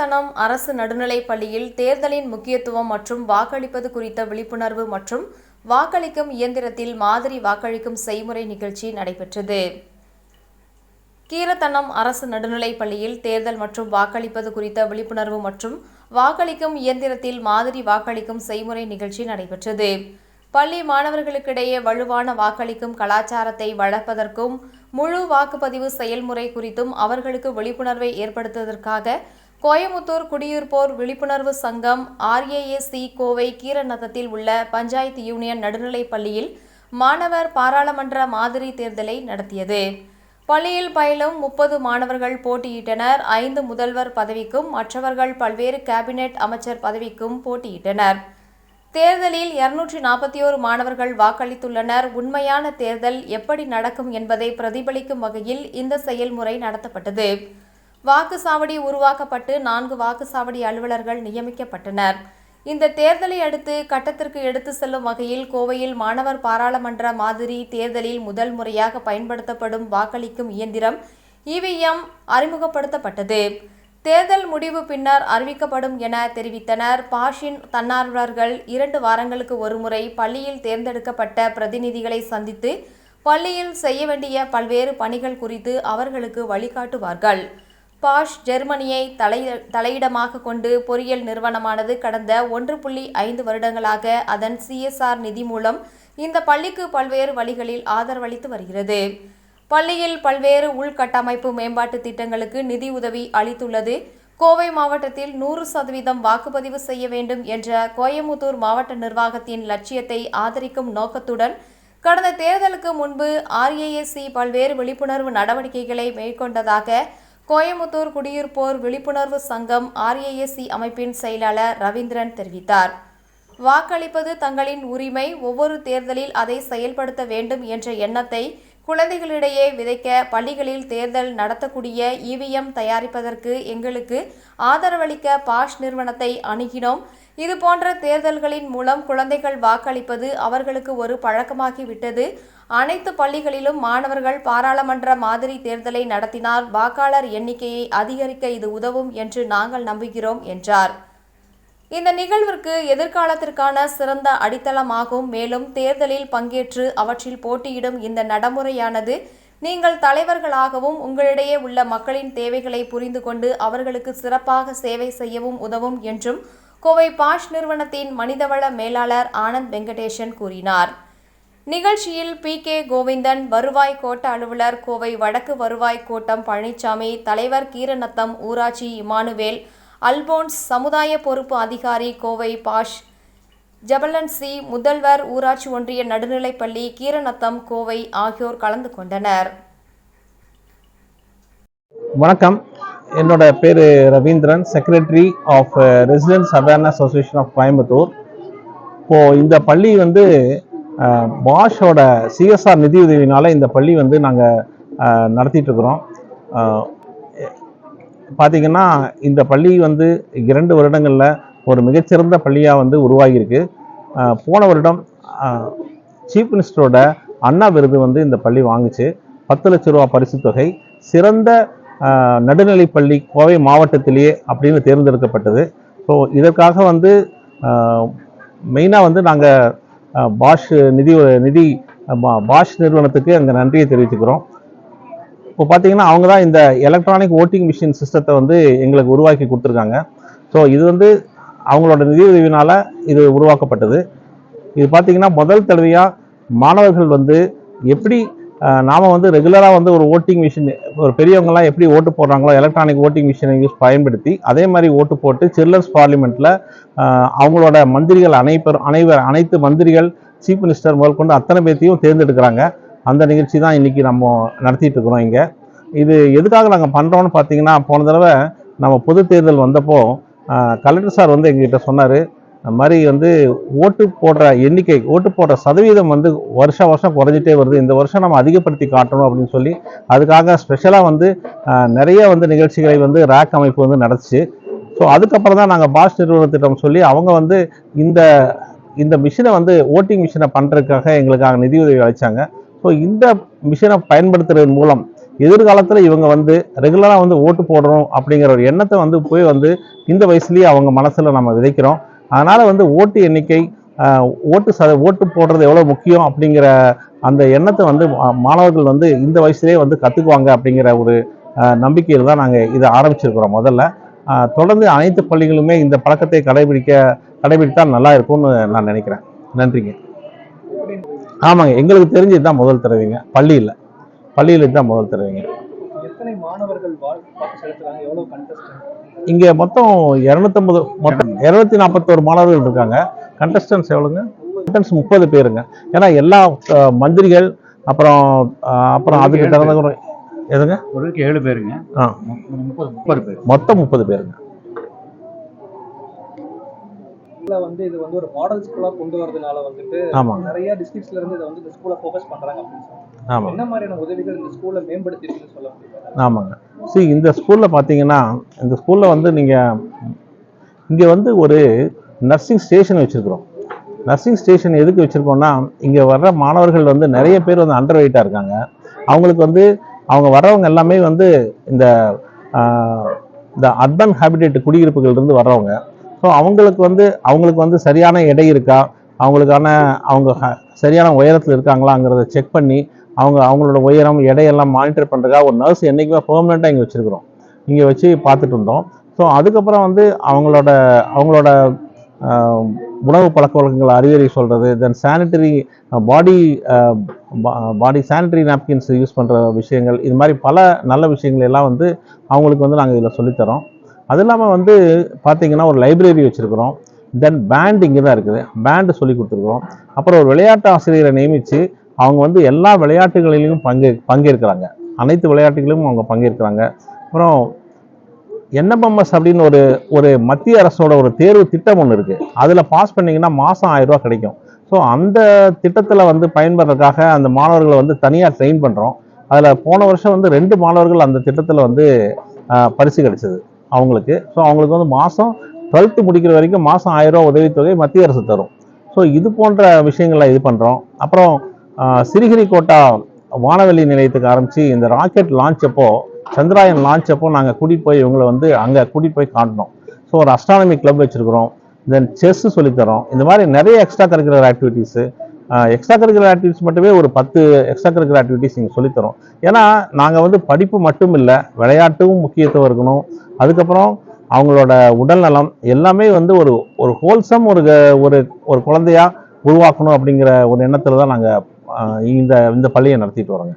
கீரத்தனம் அரசு நடுநிலைப் பள்ளியில் தேர்தலின் முக்கியத்துவம் மற்றும் வாக்களிப்பது குறித்த விழிப்புணர்வு மற்றும் வாக்களிக்கும் இயந்திரத்தில் மாதிரி வாக்களிக்கும் செய்முறை நிகழ்ச்சி நடைபெற்றது. கீரத்தனம் அரசு நடுநிலைப் பள்ளியில் தேர்தல் மற்றும் வாக்களிப்பது குறித்த விழிப்புணர்வு மற்றும் வாக்களிக்கும் இயந்திரத்தில் மாதிரி வாக்களிக்கும் செய்முறை நிகழ்ச்சி நடைபெற்றது. பள்ளி மாணவர்களுக்கிடையே வலுவான வாக்களிக்கும் கலாச்சாரத்தை வளர்ப்பதற்கும் முழு வாக்குப்பதிவு செயல்முறை குறித்தும் அவர்களுக்கு விழிப்புணர்வை ஏற்படுத்துவதற்காக கோயமுத்தூர் குடியிருப்போர் விழிப்புணர்வு சங்கம் ஆர்ஏஏசி கோவை கீரநத்தத்தில் உள்ள பஞ்சாயத்து யூனியன் நடுநிலைப் பள்ளியில் மாணவர் பாராளுமன்ற மாதிரி தேர்தலை நடத்தியது. பள்ளியில் பயிலும் முப்பது மாணவர்கள் போட்டியிட்டனர். ஐந்து முதல்வர் பதவிக்கும் மற்றவர்கள் பல்வேறு கேபினெட் அமைச்சர் பதவிக்கும் போட்டியிட்டனர். தேர்தலில் இருநூற்றி நாற்பத்தி ஓரு மாணவர்கள் வாக்களித்துள்ளனர். உண்மையான தேர்தல் எப்படி நடக்கும் என்பதை பிரதிபலிக்கும் வகையில் இந்த செயல்முறை நடத்தப்பட்டது. வாக்குச்சாவடி உருவாக்கப்பட்டு நான்கு வாக்குச்சாவடி அலுவலர்கள் நியமிக்கப்பட்டனர். இந்த தேர்தலை அடுத்து கட்டத்திற்கு எடுத்து செல்லும் வகையில் கோவையில் மாணவர் பாராளுமன்ற மாதிரி தேர்தலில் முதல் முறையாக பயன்படுத்தப்படும் வாக்களிக்கும் இயந்திரம் இவிஎம் அறிமுகப்படுத்தப்பட்டது. தேர்தல் முடிவு பின்னர் அறிவிக்கப்படும் என தெரிவித்தனர். பாஷின் தன்னார்வலர்கள் இரண்டு வாரங்களுக்கு ஒருமுறை பள்ளியில் தேர்ந்தெடுக்கப்பட்ட பிரதிநிதிகளை சந்தித்து பள்ளியில் செய்ய வேண்டிய பல்வேறு பணிகள் குறித்து அவர்களுக்கு வழிகாட்டுவார்கள். பாஷ் ஜெர்மனியை தலை தலையிடமாக கொண்டு பொறியியல் நிறுவனமானது கடந்த ஒன்று புள்ளி ஐந்து வருடங்களாக அதன் சிஎஸ்ஆர் நிதி மூலம் இந்த பள்ளிக்கு பல்வேறு வழிகளில் ஆதரவளித்து வருகிறது. பள்ளியில் பல்வேறு உள்கட்டமைப்பு மேம்பாட்டு திட்டங்களுக்கு நிதி உதவி அளித்துள்ளது. கோவை மாவட்டத்தில் நூறு சதவீதம் வாக்குப்பதிவு செய்ய வேண்டும் என்ற கோயமுத்தூர் மாவட்ட நிர்வாகத்தின் லட்சியத்தை ஆதரிக்கும் நோக்கத்துடன் கடந்த தேர்தலுக்கு முன்பு ஆர்ஏஎஸ்சி பல்வேறு விழிப்புணர்வு நடவடிக்கைகளை மேற்கொண்டதாக கோயமுத்தூர் குடியிருப்போர் விழிப்புணர்வு சங்கம் ஆர்ஏஎஸ்சி அமைப்பின் செயலாளர் ரவீந்திரன் தெரிவித்தார். வாக்களிப்பது தங்களின் உரிமை ஒவ்வொரு தேர்தலில் அதை செயல்படுத்த வேண்டும் என்ற எண்ணத்தை குழந்தைகளிடையே விதைக்க பள்ளிகளில் தேர்தல் நடத்தக்கூடிய இவிஎம் தயாரிப்பதற்கு எங்களுக்கு ஆதரவளிக்க பாஷ் நிறுவனத்தை அணுகினோம். இது போன்ற தேர்தல்களின் மூலம் குழந்தைகள் வாக்களிப்பது அவர்களுக்கு ஒரு பழக்கமாகிவிட்டது. அனைத்து பள்ளிகளிலும் மாணவர்கள் பாராளுமன்ற மாதிரி தேர்தலை நடத்தினால் வாக்காளர் எண்ணிக்கையை அதிகரிக்க இது உதவும் என்று நாங்கள் நம்புகிறோம் என்றார். இந்த நிகழ்விற்கு எதிர்காலத்திற்கான சிறந்த அடித்தளமாகும். மேலும் தேர்தலில் பங்கேற்று அவற்றில் போட்டியிடும் இந்த நடைமுறையானது நீங்கள் தலைவர்களாகவும் உங்களிடையே உள்ள மக்களின் தேவைகளை புரிந்து கொண்டு அவர்களுக்கு சிறப்பாக சேவை செய்யவும் உதவும் என்றும் கோவை பாஷ் நிறுவனத்தின் மனிதவள மேலாளர் ஆனந்த் வெங்கடேசன் கூறினார். நிகழ்ச்சியில் பி. கே. கோவிந்தன் வருவாய் கோட்ட அலுவலர் கோவை வடக்கு வருவாய் கோட்டம் பழனிசாமி தலைவர் கீரநத்தம் ஊராட்சி இமானுவேல் அல்போன்ஸ் சமுதாய பொறுப்பு அதிகாரி கோவை பாஷ். ஜபலன்சி முதல்வர் ஊராட்சி ஒன்றிய நடுநிலைப்பள்ளி கீரநத்தம் கோவை ஆகியோர் கலந்து கொண்டனர். வணக்கம். என்னோட பேர் Ravindran secretary of residents awareness association of Coimbatore இப்போது இந்த பள்ளி வந்து பாஷோட சிஎஸ்ஆர் நிதியுதவினால இந்த பள்ளி வந்து நாங்கள் நடத்திட்டு இருக்கிறோம். பார்த்தீங்கன்னா இந்த பள்ளி வந்து இரண்டு வருடங்களில் ஒரு மிகச்சிறந்த பள்ளியாக வந்து உருவாகியிருக்கு. போன வருடம் சீஃப் மினிஸ்டரோட அண்ணா விருது வந்து இந்த பள்ளி வாங்குச்சு. பத்து லட்ச ரூபா பரிசு தொகை சிறந்த நடுநிலைப்பள்ளி கோவை மாவட்டத்திலேயே அப்படின்னு தேர்ந்தெடுக்கப்பட்டது. ஸோ இதற்காக வந்து மெயினாக வந்து நாங்கள் பாஷ் நிதி நிதி பா- பாஷ் நிறுவனத்துக்கு அங்கே நன்றியை தெரிவிச்சுக்கிறோம். இப்போ பார்த்தீங்கன்னா அவங்க தான் இந்த எலக்ட்ரானிக் ஓட்டிங் மிஷின் சிஸ்டத்தை வந்து எங்களுக்கு உருவாக்கி கொடுத்துருக்காங்க. ஸோ இது வந்து அவங்களோட நிதியுதவினால் இது உருவாக்கப்பட்டது. இது பார்த்தீங்கன்னா முதல் தடவையாக மாணவர்கள் வந்து எப்படி நாம் வந்து ரெகுலராக வந்து ஒரு ஓட்டிங் மிஷின் ஒரு பெரியவங்கலாம் எப்படி ஓட்டு போடுறாங்களோ எலக்ட்ரானிக் ஓட்டிங் மிஷினை யூஸ் பயன்படுத்தி அதே மாதிரி ஓட்டு போட்டு சில்ட்ரன்ஸ் பார்லிமெண்ட்டில் அவங்களோட மந்திரிகள் அனைப்பர் அனைவர் அனைத்து மந்திரிகள் சீஃப் மினிஸ்டர் முதற்கொண்டு அத்தனை பேர்த்தையும் தேர்ந்தெடுக்கிறாங்க. அந்த நிகழ்ச்சி தான் இன்றைக்கி நம்ம நடத்திட்டு இருக்கிறோம் இங்கே. இது எதுக்காக நாங்கள் பண்ணுறோம்னு பார்த்தீங்கன்னா போன தடவை நம்ம பொது தேர்தல் வந்தப்போ கலெக்டர் சார் வந்து எங்ககிட்ட சொன்னார் மாதிரி வந்து ஓட்டு போடுற எண்ணிக்கை ஓட்டு போடுற சதவீதம் வந்து வருஷம் வருஷம் குறைஞ்சிட்டே வருது. இந்த வருஷம் நம்ம அதிகப்படுத்தி காட்டணும் அப்படின்னு சொல்லி அதுக்காக ஸ்பெஷலாக வந்து நிறைய வந்து நிகழ்ச்சிகளை வந்து ரேக் அமைப்பு வந்து நடந்துச்சு ஸோ அதுக்கப்புறம் தான் நாங்கள் பாஷ் நிறுவனத்திட்டம் சொல்லி அவங்க வந்து இந்த இந்த மிஷினை வந்து ஓட்டிங் மிஷினை பண்ணுறதுக்காக எங்களுக்காக நிதியுதவி அழைச்சாங்க ஸோ இந்த மிஷினை பயன்படுத்துறதன் மூலம் எதிர்காலத்தில் இவங்க வந்து ரெகுலராக வந்து ஓட்டு போடுறோம் அப்படிங்கிற ஒரு எண்ணத்தை வந்து போய் வந்து இந்த வயசுலேயே அவங்க மனசில் நம்ம விதைக்கிறோம். அதனால் வந்து ஓட்டு எண்ணிக்கை ஓட்டு சத ஓட்டு போடுறது எவ்வளோ முக்கியம் அப்படிங்கிற அந்த எண்ணத்தை வந்து மா- மாணவர்கள் வந்து இந்த வயசுலேயே வந்து கற்றுக்குவாங்க அப்படிங்கிற ஒரு நம்பிக்கையில் தான் நாங்கள் இதை ஆரம்பிச்சிருக்கிறோம் முதல்ல. தொடர்ந்து அனைத்து பள்ளிகளுமே இந்த பழக்கத்தை கடைபிடிக்க கடைபிடித்தால் நல்லா இருக்கும்னு நான் நினைக்கிறேன். நன்றிங்க. ஆமாங்க எங்களுக்கு தெரிஞ்சு இதுதான் முதல் தடவைங்க. பள்ளியில். பள்ளியில் இதுதான் முதல் தடவைங்க. எத்தனை மாணவர்கள் இங்கே மொத்தம் இரநூத்தம்பது மொத்தம் இரநூத்தி நாற்பத்தோரு மாணவர்கள் இருக்காங்க. கண்டஸ்டன்ஸ் எவ்வளோங்க கண்டஸ்டன்ஸ் முப்பது பேருங்க. ஏன்னா எல்லா மந்திரிகள் அப்புறம் அப்புறம் அதுக்கு தகுந்த எதுங்க? ஏழு பேருங்க. ஆ. முப்பது முப்பது பேர். மொத்தம் முப்பது பேருங்க. வந்து இது வந்து ஒரு மாடல் ஸ்கூலா கொண்டு வரதுனால வந்துட்டு நிறைய டிஸ்ட்ரிக்ட்ஸ்ல இருந்து இதை வந்து இந்த ஸ்கூலை ஃபோக்கஸ் பண்றாங்க அப்படின்னு என்ன மாதிரியான உதவிகள் இந்த ஸ்கூலை மேம்படுத்திருக்குன்னு சொல்ல முடியும்? ஆமாங்க. See இந்த ஸ்கூலில் பார்த்தீங்கன்னா இந்த ஸ்கூலில் வந்து நீங்கள் இங்கே வந்து ஒரு நர்சிங் ஸ்டேஷன் வச்சுருக்குறோம். நர்சிங் ஸ்டேஷன் எதுக்கு வச்சுருக்கோம்னா இங்கே வர்ற மாணவர்கள் வந்து நிறைய பேர் வந்து அண்டர் வெயிட்டாக இருக்காங்க. அவங்களுக்கு வந்து அவங்க வர்றவங்க எல்லாமே வந்து இந்த இந்த அர்பன் ஹேபிடேட் குடியிருப்புகள் இருந்து வர்றவங்க. ஸோ அவங்களுக்கு வந்து அவங்களுக்கு வந்து சரியான எடை இருக்கா? அவங்களுக்கான அவங்க ஹ- சரியான உயரத்தில் இருக்காங்களாங்கிறத செக் பண்ணி அவங்க அவங்களோட உயரம் எடையெல்லாம் மானிட்டர் பண்ணுறதுக்காக ஒரு நர்ஸ் என்றைக்குமே பெர்மனெண்ட்டாக இங்கே வச்சுருக்குறோம். இங்கே வச்சு பார்த்துட்டு இருந்தோம். ஸோ அதுக்கப்புறம் வந்து அவங்களோட அவங்களோட உணவு பழக்க வழக்கங்கள் அறிவுரை சொல்கிறது then sanitary pad pad sanitary napkins use பண்ணுற விஷயங்கள் இது மாதிரி பல நல்ல விஷயங்கள் எல்லாம் வந்து அவங்களுக்கு வந்து நாங்கள் இதில் சொல்லித்தரோம். அது இல்லாமல் வந்து பார்த்தீங்கன்னா ஒரு லைப்ரரி வச்சுருக்குறோம். தென் பேண்ட் இங்கே தான் இருக்குது. பேண்டு சொல்லி கொடுத்துருக்குறோம். அப்புறம் ஒரு விளையாட்டு ஆசிரியரை நியமித்து அவங்க வந்து எல்லா விளையாட்டுகளிலும் பங்கே பங்கேற்கிறாங்க. அனைத்து விளையாட்டுகளிலும் அவங்க பங்கேற்கிறாங்க. அப்புறம் என்எம்எம்எஸ் அப்படின்னு ஒரு ஒரு மத்திய அரசோட ஒரு தேர்வு திட்டம் ஒன்று இருக்குது அதில் பாஸ் பண்ணிங்கன்னா மாதம் ஆயிரம் கிடைக்கும். ஸோ அந்த திட்டத்தில் வந்து பயன்படுறதுக்காக அந்த மாணவர்களை வந்து தனியாக ட்ரெயின் பண்ணுறோம் அதில் போன வருஷம் வந்து ரெண்டு மாணவர்கள் அந்த திட்டத்தில் வந்து பரிசு கிடைச்சது. அவங்களுக்கு. ஸோ அவங்களுக்கு வந்து மாதம் டுவெல்த்து முடிக்கிற வரைக்கும் மாதம் ஆயிரம் ரூபாய் உதவித்தொகை மத்திய அரசு தரும். ஸோ இது போன்ற விஷயங்களை இது பண்ணுறோம் அப்புறம் ஆஹ், சிறுகிரிக்கோட்டா வானவெளி நிலையத்துக்கு ஆரம்பித்து இந்த ராக்கெட் லான்ச் அப்போ சந்திராயன் லான்ச் அப்போ நாங்கள் கூட்டிகிட்டு போய் இவங்களை வந்து அங்கே கூட்டிகிட்டு போய் காட்டினோம் ஸோ ஒரு அஸ்ட்ரானமி கிளப் வச்சுருக்கிறோம். தென் செஸ் சொல்லித்தரோம் இந்த மாதிரி நிறைய extra curricular activities extra curricular activities மட்டுமே ஒரு பத்து எக்ஸ்ட்ரா கரிக்குலர் ஆக்டிவிட்டிஸ் இங்கே சொல்லித்தரோம். ஏன்னா நாங்கள் வந்து படிப்பு மட்டும் இல்லை விளையாட்டும் முக்கியத்துவம் இருக்கணும். அதுக்கப்புறம் அவங்களோட உடல்நலம் எல்லாமே வந்து ஒரு ஒரு ஹோல்சம் ஒரு க- ஒரு ஒரு குழந்தையா உருவாக்கணும் அப்படிங்கிற ஒரு எண்ணத்தில் தான் நாங்கள் இந்த இந்த பள்ளியை நடத்திட்டு வரோங்க.